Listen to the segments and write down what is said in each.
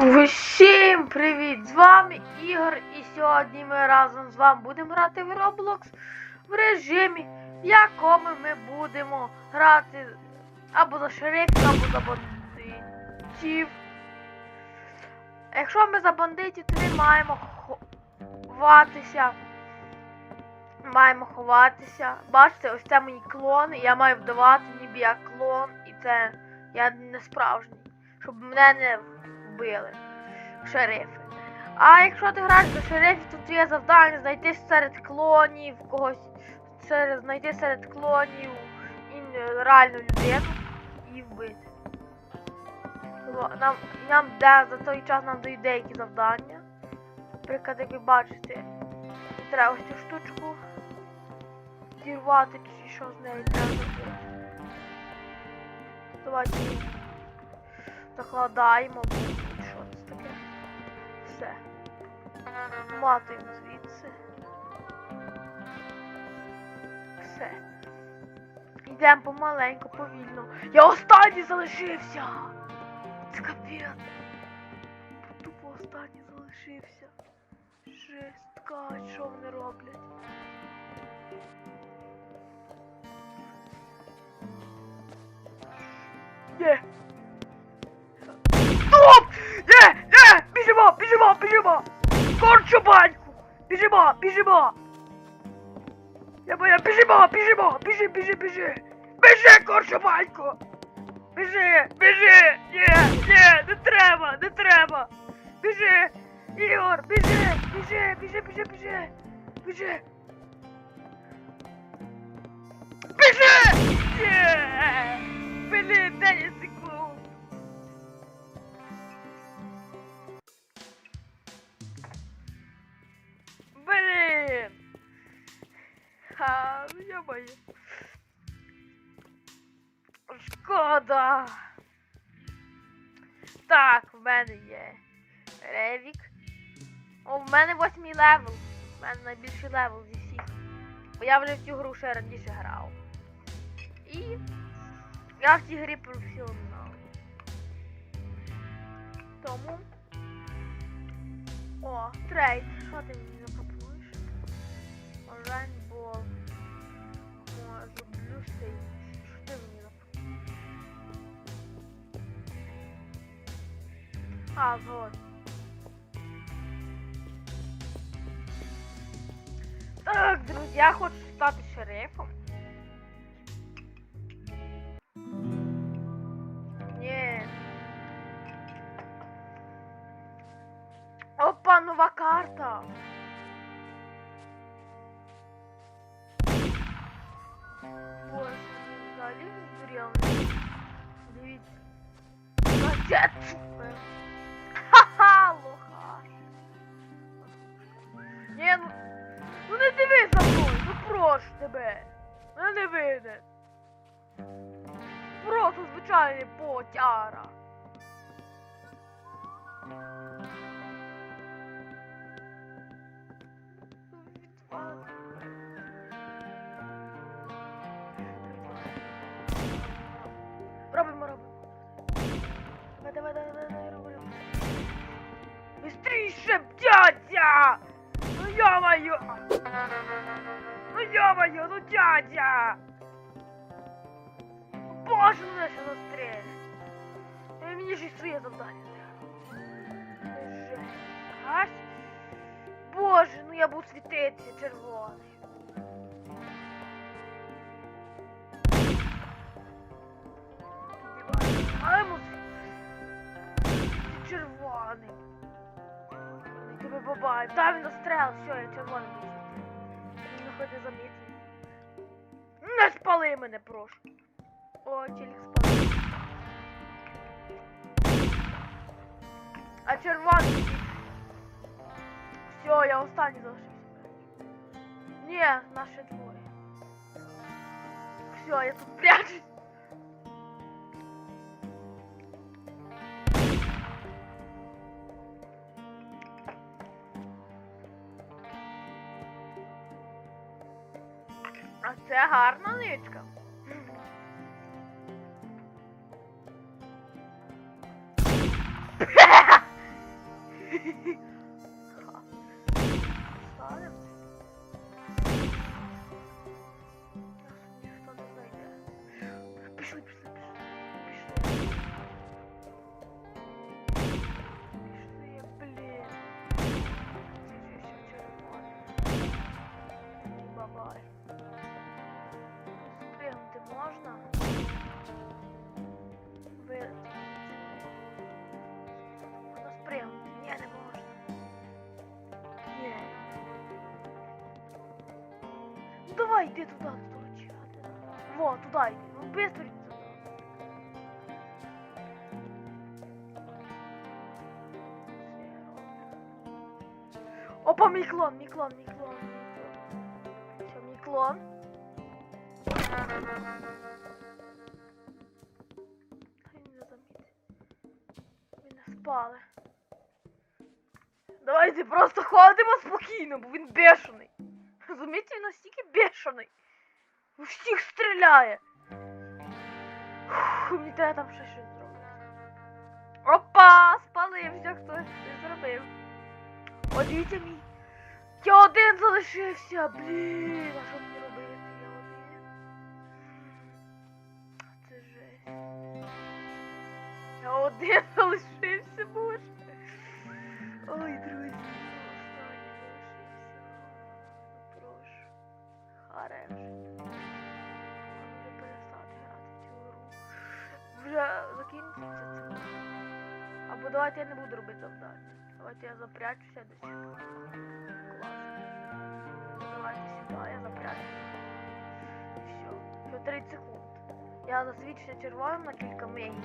Усім привіт! З вами Ігор, і сьогодні ми разом з вами будемо грати в Roblox в режимі, в якому ми будемо грати або за шерифів, або за бандитів. Якщо ми за бандитів, то ми маємо ховатися. Маємо ховатися. Бачите, ось це мої клони. Я маю вдавати, ніби я клон, і це я не справжній. Щоб мене не вбили. Шерифи. А якщо ти граєш за шерифів, то твоє завдання знайти серед клонів когось. Серед, знайти серед клонів ін, реальну людину і вбити. Нам, нам де, за той час нам дають деякі завдання. Наприклад, як ви бачите, треба ось цю штучку зірвати чи що з нею треба зробити. Давайте закладаємо, що це таке. Все. Матуємо звідси. Все. Йдемо помаленьку, повільно. Я останній залишився! Це капець. Тупо останній залишився. Жестка, що вони роблять? hop. Ye ye bizim o bizim o bizim o. Korçupan. Bizim o bizim o. Ya böyle bizim o bizim o bizim bizim bizim. Bizi korçupanko. Bizi bizi ye ye ne treba ne treba. Bizi Igor bizi bizi bizi bizi bizi. Bizi. Bizi. Yeah. Bizi. Bizi. Боюсь. Шкода. Так, в мене є Ревік. О, в мене восьмий левел. В мене найбільший левел зі всіх. Бо я вже в цю гру ще раніше грав. І я в цій грі професіонал. Тому. О, трейд. Що ти мені А. Так, друзья, я хочу стати шерифом. потяра. Робимо, робимо. Давай, давай, давай, давай, давай, робимо. Быстріше, дядя! Ну ё-моё! Ну ё-моё, ну дядя! Боже, ну мене ще застрелять! Мені ж і своє завдання треба. Боже, ну я буду світитися червоний. Маємо червоний. Тебе бабаю. Та він застрял, все, я червоний буду. Він не хоч не. Не спали мене, прошу. О, телек спали. А червоний. Все, я останній залишився. Ні, наші двоє. Все, я тут прячусь. А це гарна ничка. Давай, йди туди, того. Во, туди йди. Ну быстро йди туди. Опа, мій клон, мій клон, мій клон. Все, мій клон. Давайте просто ходимо спокійно, бо він бешений. Розумієте, він настільки бешений. У всіх стріляє. Фух, мені треба там щось зробити. Опа! Спалився хтось щось зробив. О, дивіться мій. Я один залишився, блін, а що мені робити? Я один. Це. Я один залишився, боже. Ой, друзі, вже. Закінчиться це. Або давайте я не буду робити завдання. Давайте я запрячуся десь. Клас. Давайте сюди, я запрячуся. Все. Ще 30 секунд. Я засвічуся червоним на кілька мегів.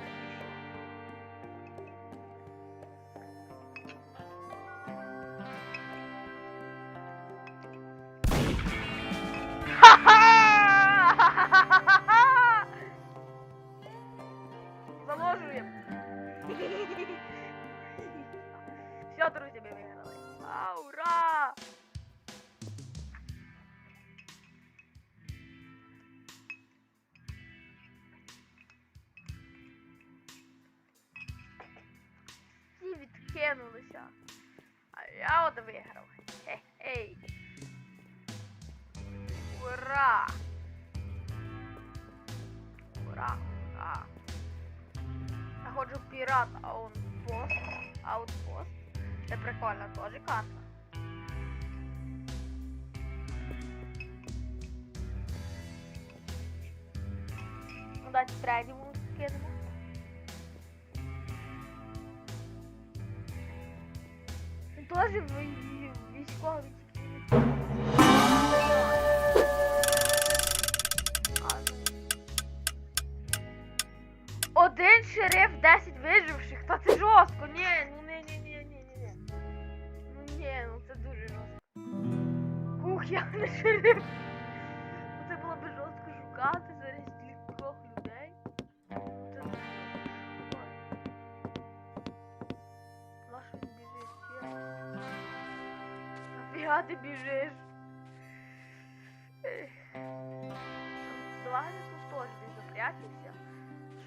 Це прикольно, теж карта. Ну дайте третій вулицю кинемо. Він теж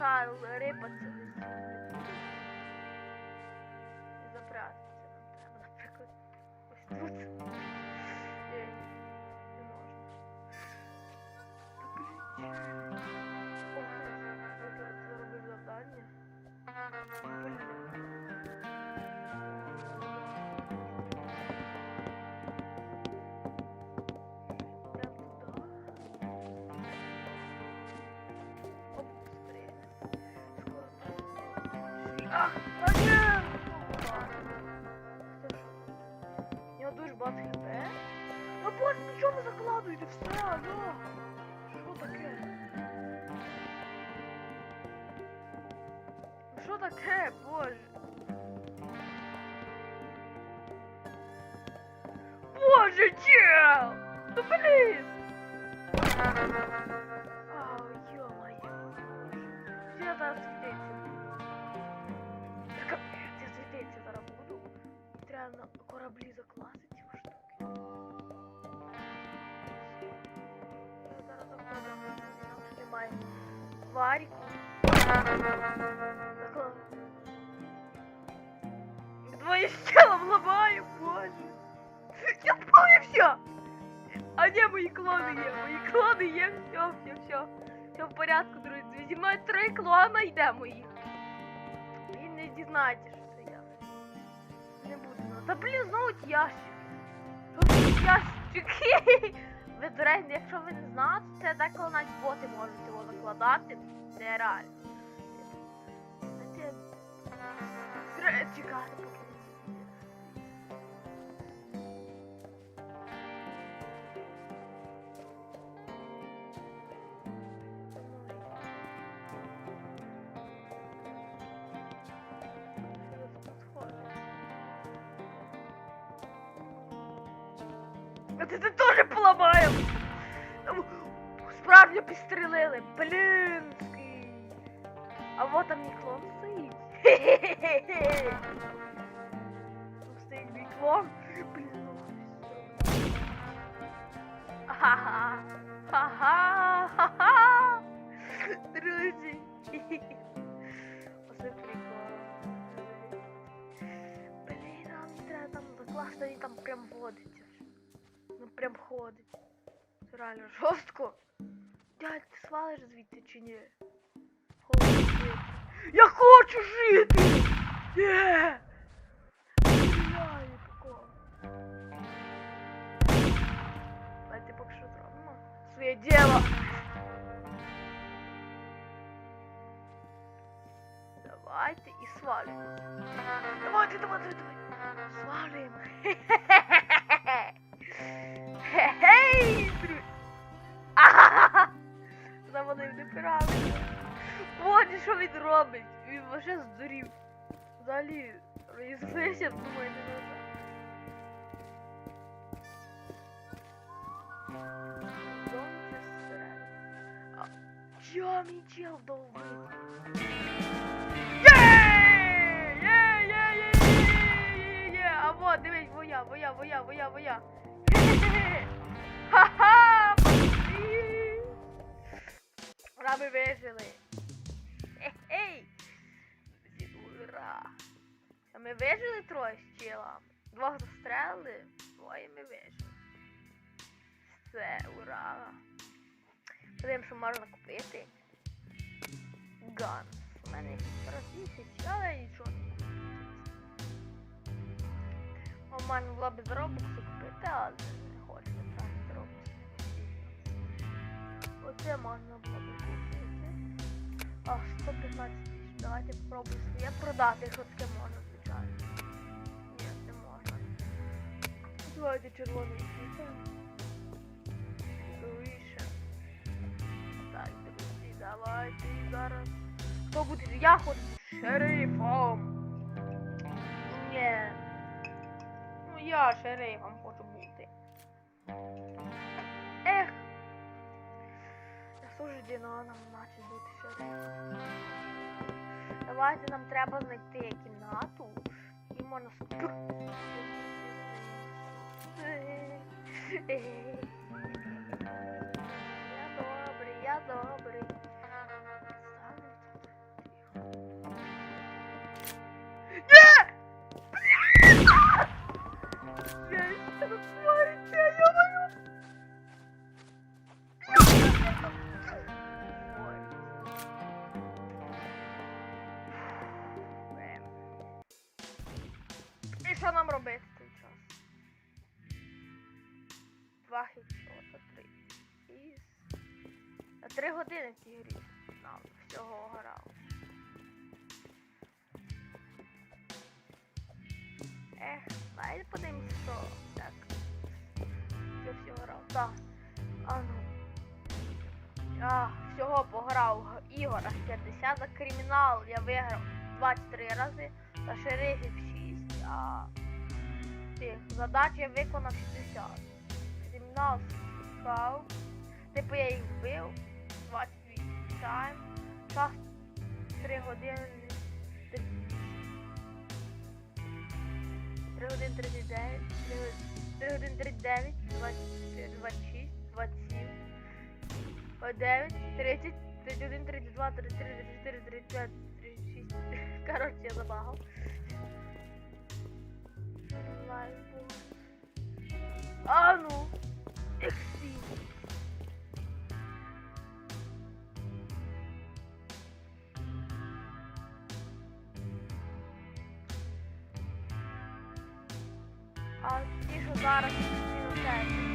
Шар рипаться десь. І запрятатися нам треба, наприклад. Ось тут. закладуйте, все, ну. Що таке? Ну що таке, боже? Боже, чел! Ну блін! Ау, ё-моё. Все зараз світиться. Та Капець, я світиться зараз буду. Треба на кораблі закласти Закладу. Моє тіло ламаю, боже. Я спалився! А ні, мої клони є, мої клони є, все, все, все. Все в порядку, друзі. Зі три клона йде моїх. Він не дізнається, що це я. Не буду. Та блін, знову ті ящики. Ящики. Ви, до речі, якщо ви не знали, то це деколи навіть боти можуть його накладати. Це реально. Знаєте, Треба чекати, поки. А ти це теж поламаєш! Справді підстрелили, блінський. А вот там мій клон стоїть. Хе-хе-хе-хе. Там стоїть мій клон. Блін, ну. Ага. Ха-ха. Ха-ха. Друзі. Оце прикол. Блін, нам треба там закласти, він там прям водиться. Ну прям ходить. Це реально жорстко. Дядь, ти свалиш звідти чи ні? Хочу жити. Я хочу жити! Є! Стріляю такого. Давайте поки що зробимо своє діло. Давайте і свалюємо. Давайте, давайте, давайте. Свалюємо. Хе-хей, друзі. Ахахаха. Завалив. Боже, що він робить? Він вообще здурів. Взагалі, розізлився, думаю, не назад. А Чо мій чел довбить? Є! Є, є, є, є, є, є, є. А вот, дивись, воя, воя, Ура, ми вижили. Хе-хей! Ура! Ми вижили троє з чилами. Двох застрелили, двоє ми вижили. Все, ура! Подивимо, що можна купити. Ганс. У мене їх зараз 10, але нічого не купити. У мене була б з Робоксу купити, але не хочу тратити Робокс. Оце можна було б купити. А, 115 тисяч. Давайте попробуємо своє продати, якщо таке можна, звичайно. Ні, не можна. Давайте червоний світло. Вище. Так, друзі, давайте зараз. Хто буде? Я хочу шерифом. Ні. Ну я шерифом хочу бути. Суждено нам наче бути шерифом. Давайте нам треба знайти кімнату і можна. Я добрий, я добрий. Я що твориться, що нам робити в цей час? Два хітшота, три. І... На три години в цій грі нам всього грав. Ех, давайте подивимось, що так. Я всього грав. Так. А ну. Я всього пограв в ігорах 50 за кримінал. Я виграв 23 рази, за шерифів 6, а тих задач виконав 60. Кримінал справ. Типу я їх вбив. 28 тайм. Час 3 години. 3 години 39, 3 години 39, 24, 26, 27, 9, 30, 31, 32, 33, 34, 35, 36. Короче, я забагав. Знаю, бо. А ну. Ексі. А ті, що зараз мінусять. У,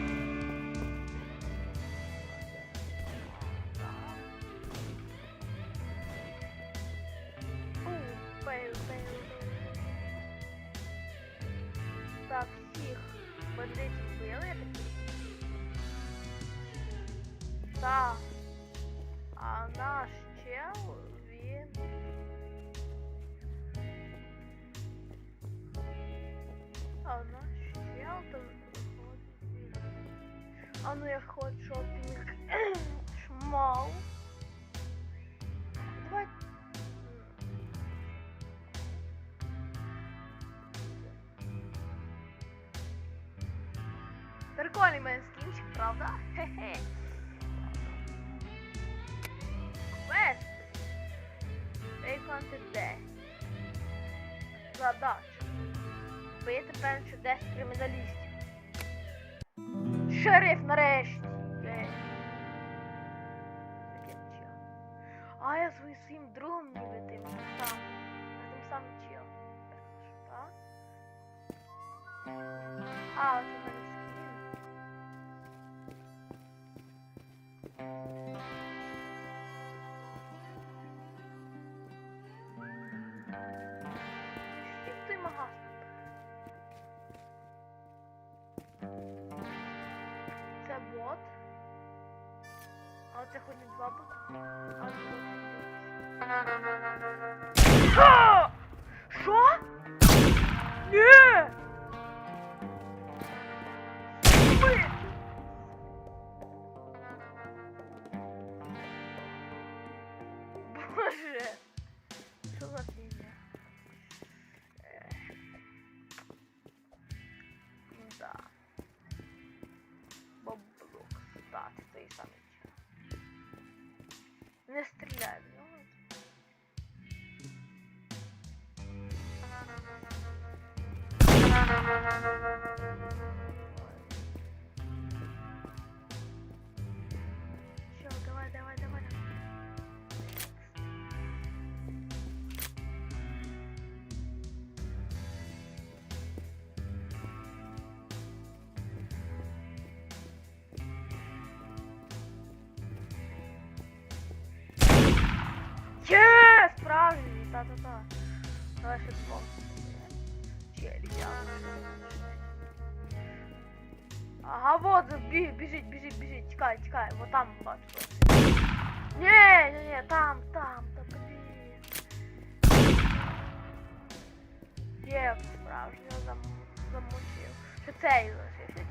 А наш чел то виходить. А ну я хочу шопінг. Шмал. Давай. Прикольний в мене скінчик, правда? Хе-хе. Квест. Виконати 10. Задача. Вбити певно 10 криміналістів. Шериф нарешті. Є. Чел. А я свою своїм другом ніби тим сам. А тим самим чел. А, от А це хоч не два бути. Що? Що? Ні! Не стріляй Давай ще двох. Челі, Ага, вот, біг, біжить, біжить, біжить, тікай, тікай, вот там бачу. Ні, ні, ні, там, там, та блін. Є, справжнього зам... замучив. Ще цей лишився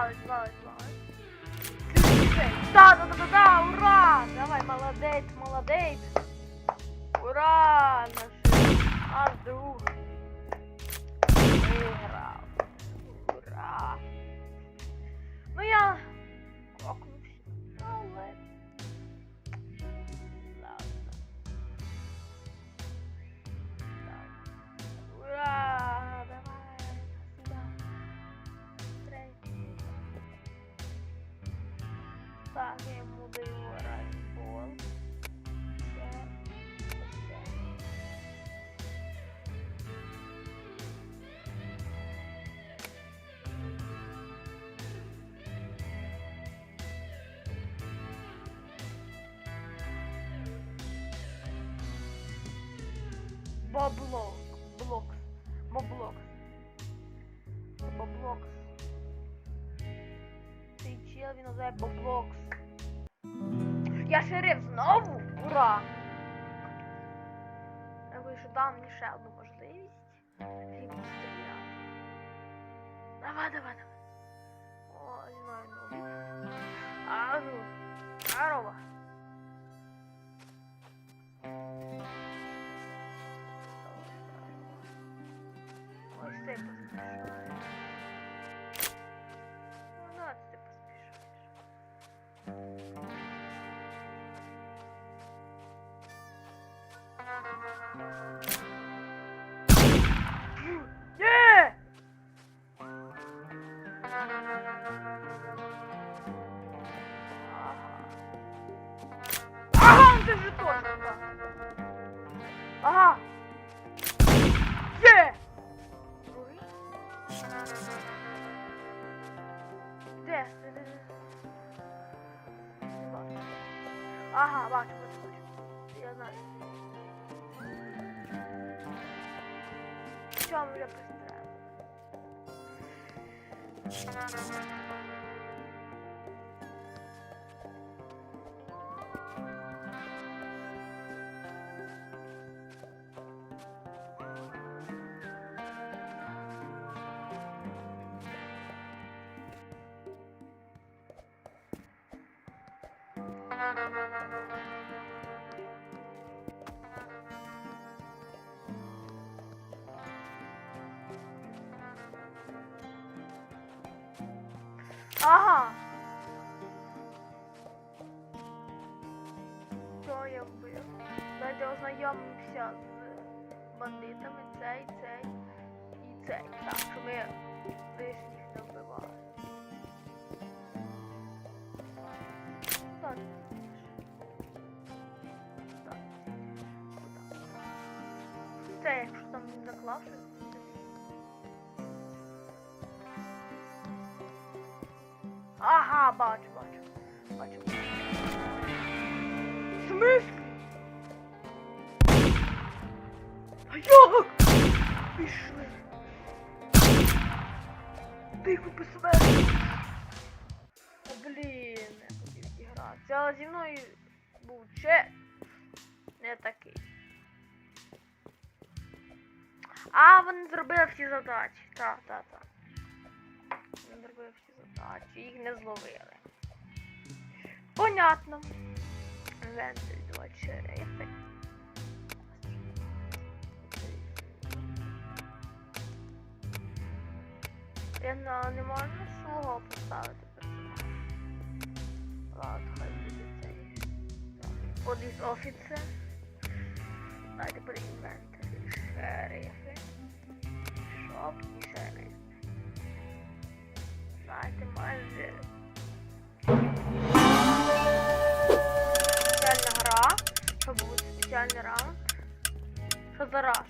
Валить, валить, валить. Да, да, да, да, да, ура! Давай, молодець, молодець. Ура! Наш аж друг. Так, я даю райбол. Це, це. Блокс. Моблокс. Боблокс. Цей чел він називає Боблокс. Ще одну можливість. Це Ага, бачу, бачу. Бачу. В? А як? Пішли. Тихо по себе. Блін, не хотів зігратися. Але зі мною був че не такий. А, вони зробили всі задачі. Так, так, так. Вони зробили всі задачі, їх не зловили. Понятно. Вентиль 2 шерифи. Я на не можу свого поставити персонажа. Ладно, хай буде цей. Поліс офіцер. Давайте буде інвентарі. Шерифи. Шерифи. Знаєте, майже. Спеціальна гра. Що буде спеціальний раунд? Що за раш?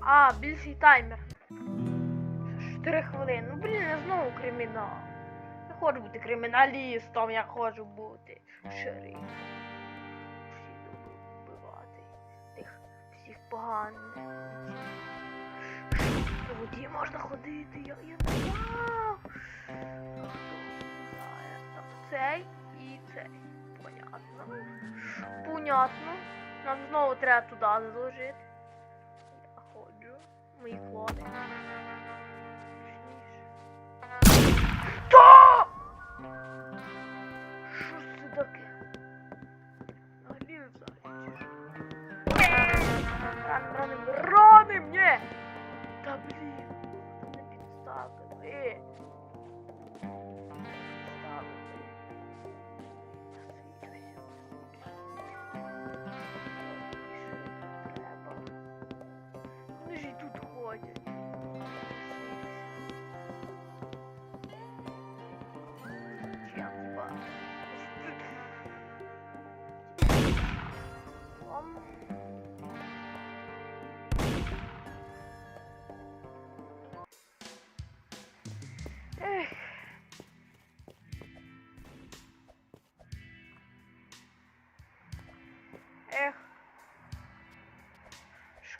А, більший таймер. 4 хвилини. Ну блін, я знову кримінал. Я хочу бути криміналістом, я хочу бути шерифом. Поганих. По воді можна ходити, я, я не знав. Цей і цей. Понятно. Понятно. Нам знову треба туди заложити. Я ходжу. Мої клони. Що? Рано, рано, рано мне! Та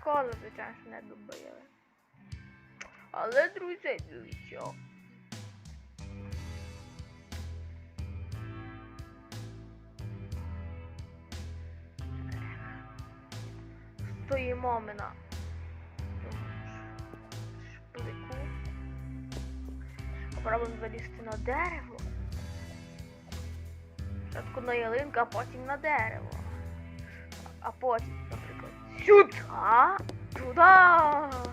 Школу, звичайно, ж не добили. Але, друзі, нічого. Стоїмо ми на шпилику. Попробуємо залізти на дерево. Спочатку на ялинку, а потім на дерево. А потім, наприклад, сюди, туди.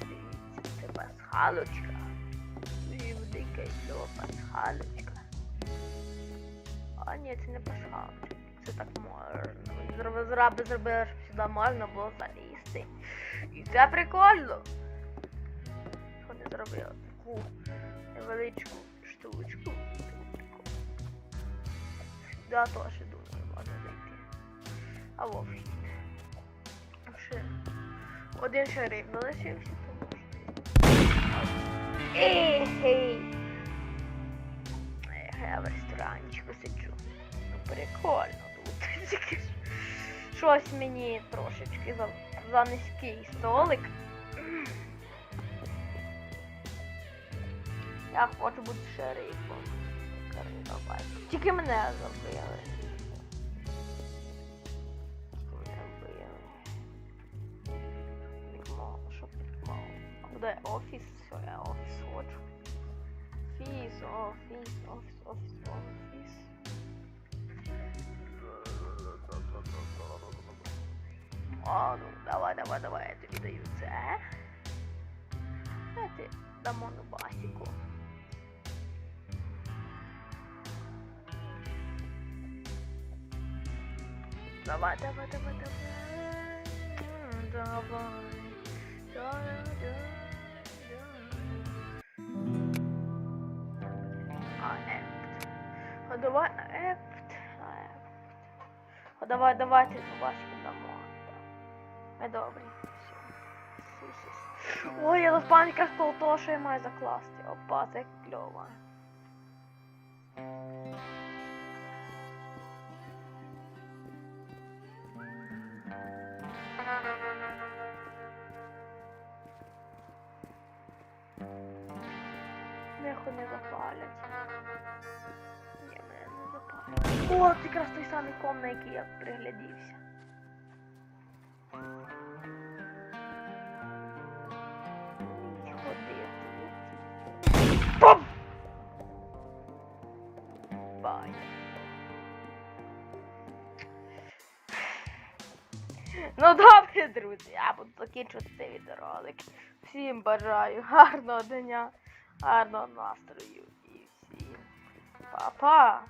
Дивіться, це пасхалочка. Велика і пасхалочка. А це не пасхалочка. це так можна? Зраби зробили, щоб сюди можна було залізти. І це прикольно. Вони зробили таку невеличку штучку. Сюди теж думаю, можна зайти. А во вхід. Ще. Один шериф залишився, то можна. Ей! Ех, я в ресторанчику сиджу. Ну прикольно тут. Щось мені трошечки за, за низький столик. Я хочу бути шерифом. Тільки мене забили. А куди офіс? Все, я офіс хочу. Офіс, офіс, офіс, офіс, офіс. О, ну давай, давай, давай, я тобі даю це. Давайте дамо на басіку. Давай, давай, давай, давай. М, Давай. Давай, давай, давай. Давай на епт. На епт. А давай, давайте на басіку дамо. Так. Ми добрі. Все. Сі-сі-сі. Ой, я паніка з того, того, що я маю закласти. Опа, це кльово. Нехуй не запалять. О, якраз той самий ком, на який я приглядівся. Пум! Бай. Ну добре, друзі, я буду закінчувати цей відеоролик. Всім бажаю гарного дня, гарного настрою і всім па-па!